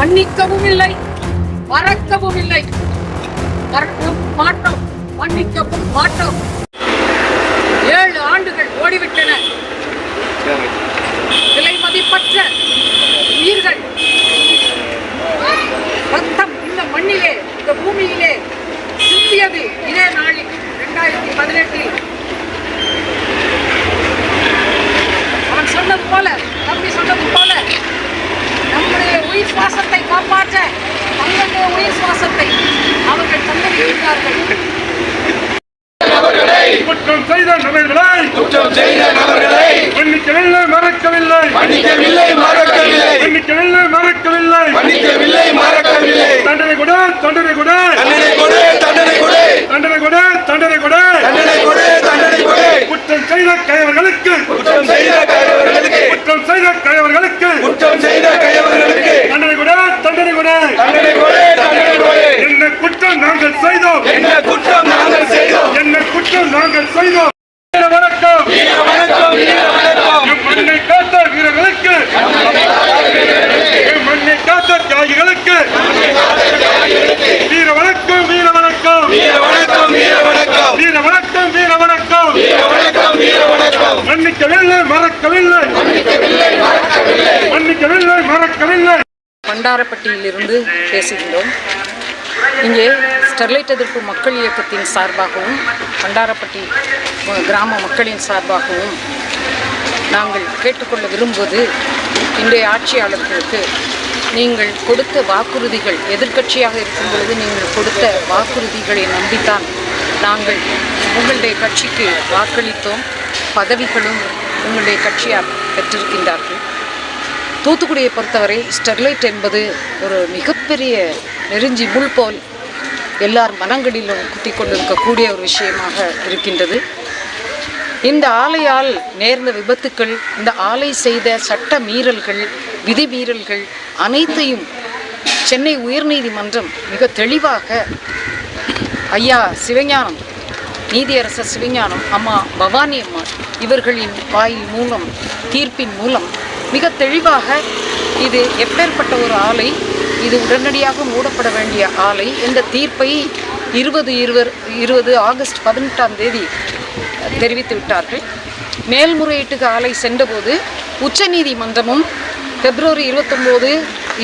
மன்னிக்கவும் இல்லை. மறக்கவும் இல்லை. மறக்கவும் மாட்டோம். மன்னிக்கவும் மாட்டோம். ஏழு ஆண்டுகள் ஓடிவிட்டன. விலை மதிப்பற்ற உயிர்கள். ரத்தம் இந்த மண்ணிலே இந்த பூமியிலே குற்றம் செய்த நபர்களை. குற்றம் செய்த நபர்களை. மன்னிக்கவில்லை மறக்கவில்லை. மன்னிக்கவில்லை மறக்கவில்லை. மன்னிக்கவில்லை மறக்கவில்லை. பண்டாரப்பட்டியிலிருந்து பேசுகின்றோம். இங்கே ஸ்டெர்லைட் எதிர்ப்பு மக்கள் இயக்கத்தின் சார்பாகவும் பண்டாரப்பட்டி கிராம மக்களின் சார்பாகவும் நாங்கள் கேட்டுக்கொள்ள விரும்புவது இன்றைய ஆட்சியாளர்களுக்கு நீங்கள் கொடுத்த வாக்குறுதிகள் எதிர்க்கட்சியாக இருக்கும் பொழுது நீங்கள் கொடுத்த வாக்குறுதிகளை நம்பித்தான் நாங்கள் உங்களுடைய கட்சிக்கு வாக்களித்தோம். பதவிகளும் உங்களுடைய கட்சியார் பெற்றிருக்கின்றார்கள். தூத்துக்குடியை பொறுத்தவரை ஸ்டெர்லைட் என்பது ஒரு மிகப்பெரிய நெருஞ்சி முள் போல் எல்லார் மனங்களிலும் குத்தி கொண்டிருக்கக்கூடிய ஒரு விஷயமாக இருக்கின்றது. இந்த ஆலையால் நேர்ந்த விபத்துக்கள் இந்த ஆலை செய்த சட்ட மீறல்கள் விதி மீறல்கள் அனைத்தையும் சென்னை உயர்நீதிமன்றம் மிக தெளிவாக ஐயா சிவஞானம் நீதியரசர் சிவஞானம் அம்மா பவானி அம்மா இவர்களின் வாயில் மூலம் தீர்ப்பின் மூலம் மிக தெளிவாக இது எப்பேற்பட்ட ஒரு ஆலை இது உடனடியாக மூடப்பட வேண்டிய ஆலை. இந்த தீர்ப்பை இருபது இருவர் இருபது ஆகஸ்ட் பதினெட்டாம் தேதி தெரிவித்து விட்டார்கள். மேல்முறையீட்டுக்கு ஆலை சென்றபோது உச்சநீதிமன்றமும் பிப்ரவரி இருபத்தொம்போது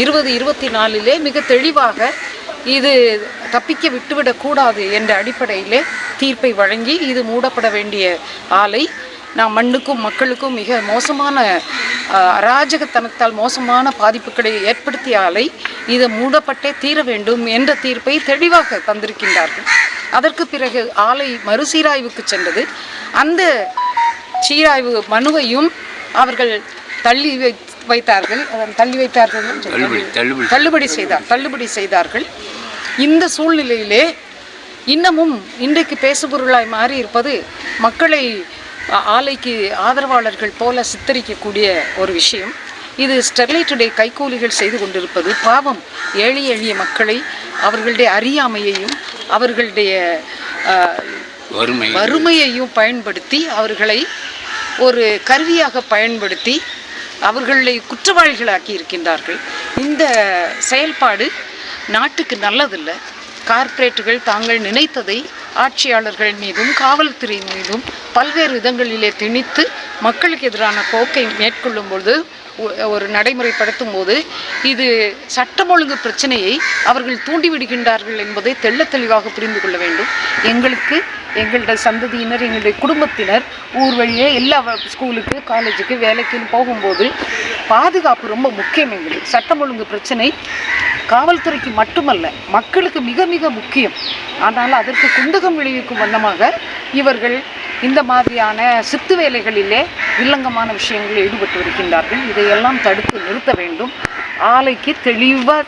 இருபது இருபத்தி நாலிலே மிக தெளிவாக இது தப்பிக்க விட்டுவிடக்கூடாது என்ற அடிப்படையிலே தீர்ப்பை வழங்கி இது மூடப்பட வேண்டிய ஆலை. நாம் மண்ணுக்கும் மக்களுக்கும் மிக மோசமான அராஜகத்தனத்தால் மோசமான பாதிப்புகளை ஏற்படுத்திய ஆலை. இது மூடப்பட்டே தீர வேண்டும் என்ற தீர்ப்பை தெளிவாக தந்திருக்கின்றார்கள். அதற்கு பிறகு ஆலை மறுசீராய்வுக்கு சென்றது. அந்த சீராய்வு மனுவையும் அவர்கள் தள்ளி வைத்தார்கள். தள்ளி வைத்தார்கள். தள்ளுபடி செய்தார் தள்ளுபடி செய்தார்கள். இந்த சூழ்நிலையிலே இன்னமும் இன்றைக்கு பேசுபொருளாய் மாறி இருப்பது மக்களை ஆலைக்கு ஆதரவாளர்கள் போல சித்தரிக்கக்கூடிய ஒரு விஷயம். இது ஸ்டெர்லைட்டுடைய கைக்கூலிகள் செய்து கொண்டிருப்பது பாவம். ஏழை எளிய மக்களை அவர்களுடைய அறியாமையையும் அவர்களுடைய வறுமையையும். பயன்படுத்தி அவர்களை ஒரு கருவியாக பயன்படுத்தி அவர்களை குற்றவாளிகளாக்கி இருக்கின்றார்கள் இந்த செயல்பாடு நாட்டுக்கு நல்லதில்லை. கார்ப்பரேட்டுகள் தாங்கள் நினைத்ததை ஆட்சியாளர்கள் மீதும் காவல்துறை மீதும் பல்வேறு விதங்களிலே திணித்து மக்களுக்கு எதிரான போக்கை மேற்கொள்ளும் பொழுது ஒரு நடைமுறைப்படுத்தும் போது இது சட்டம் ஒழுங்கு பிரச்சனையை அவர்கள் தூண்டிவிடுகின்றார்கள் என்பதை தெள்ள தெளிவாக புரிந்து கொள்ள வேண்டும். எங்களுக்கு எங்களுடைய சந்ததியினர் எங்களுடைய குடும்பத்தினர் ஊர் வழியே எல்லா ஸ்கூலுக்கு காலேஜுக்கு வேலைக்குன்னு போகும்போது பாதுகாப்பு ரொம்ப முக்கியம் எங்களுக்கு. சட்டம் ஒழுங்கு பிரச்சனை காவல்துறைக்கு மட்டுமல்ல மக்களுக்கு மிக மிக முக்கியம். ஆனால் அதற்கு குந்தகம் விளைவிக்கும் வண்ணமாக இவர்கள் இந்த மாதிரியான சித்து வேலைகளிலே வில்லங்கமான விஷயங்களில் ஈடுபட்டு வருகின்றார்கள் இதையெல்லாம் தடுத்து நிறுத்த வேண்டும். ஆலைக்கு தெளிவாக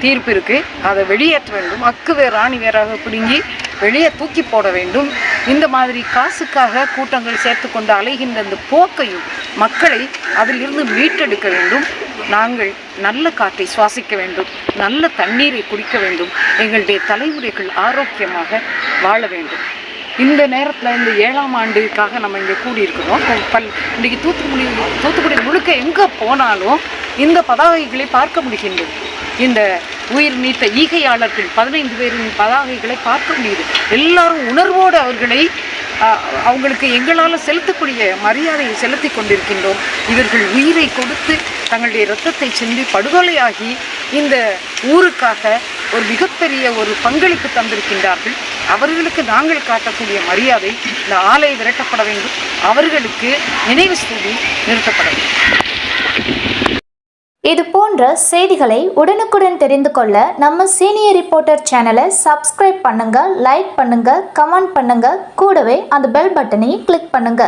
தீர்ப்பு இருக்கு. அதை வெளியேற்ற வேண்டும். அக்கு ராணி ஆணி வேறாக பிடுங்கி வெளியே தூக்கி போட வேண்டும். இந்த மாதிரி காசுக்காக கூட்டங்கள் சேர்த்து கொண்டு அலைகின்ற அந்த போக்கையும் மக்களை அதிலிருந்து மீட்டெடுக்க வேண்டும். நாங்கள் நல்ல காற்றை சுவாசிக்க வேண்டும். நல்ல தண்ணீரை குடிக்க வேண்டும். எங்களுடைய தலைமுறைகள் ஆரோக்கியமாக வாழ வேண்டும். இந்த நேரத்தில் இந்த ஏழாம் ஆண்டுக்காக நம்ம இங்கே கூடியிருக்கிறோம். பல் இன்றைக்கி தூத்துக்குடி தூத்துக்குடி முழுக்க எங்கே போனாலும் இந்த பதாகைகளை பார்க்க முடிகின்றது. இந்த உயிர் நீத்த ஈகையாளர்கள் பதினைந்து பேரின் பதாகைகளை பார்க்க முடியுது. எல்லாரும் உணர்வோடு அவர்களை அவங்களுக்கு எங்களால் செலுத்தக்கூடிய மரியாதையை செலுத்தி கொண்டிருக்கின்றோம். இவர்கள் உயிரை கொடுத்து தங்களுடைய இரத்தத்தை சிந்தி படுகொலையாகி இந்த ஊருக்காக ஒரு மிகப்பெரிய ஒரு பங்களிப்பு தந்திருக்கின்றார்கள். அவர்களுக்கு நாங்கள் காட்டக்கூடிய மரியாதை இந்த ஆலை விரட்டப்பட வேண்டும். அவர்களுக்கு நினைவு செய்தி நிறுத்தப்பட வேண்டும். இது போன்ற செய்திகளை உடனுக்குடன் தெரிந்து கொள்ள நம்ம சீனியர் ரிப்போர்ட்டர் சேனலை சப்ஸ்கிரைப் பண்ணுங்க லைக் பண்ணுங்க கமெண்ட் பண்ணுங்க. கூடவே அந்த பெல் பட்டனையும் கிளிக் பண்ணுங்க.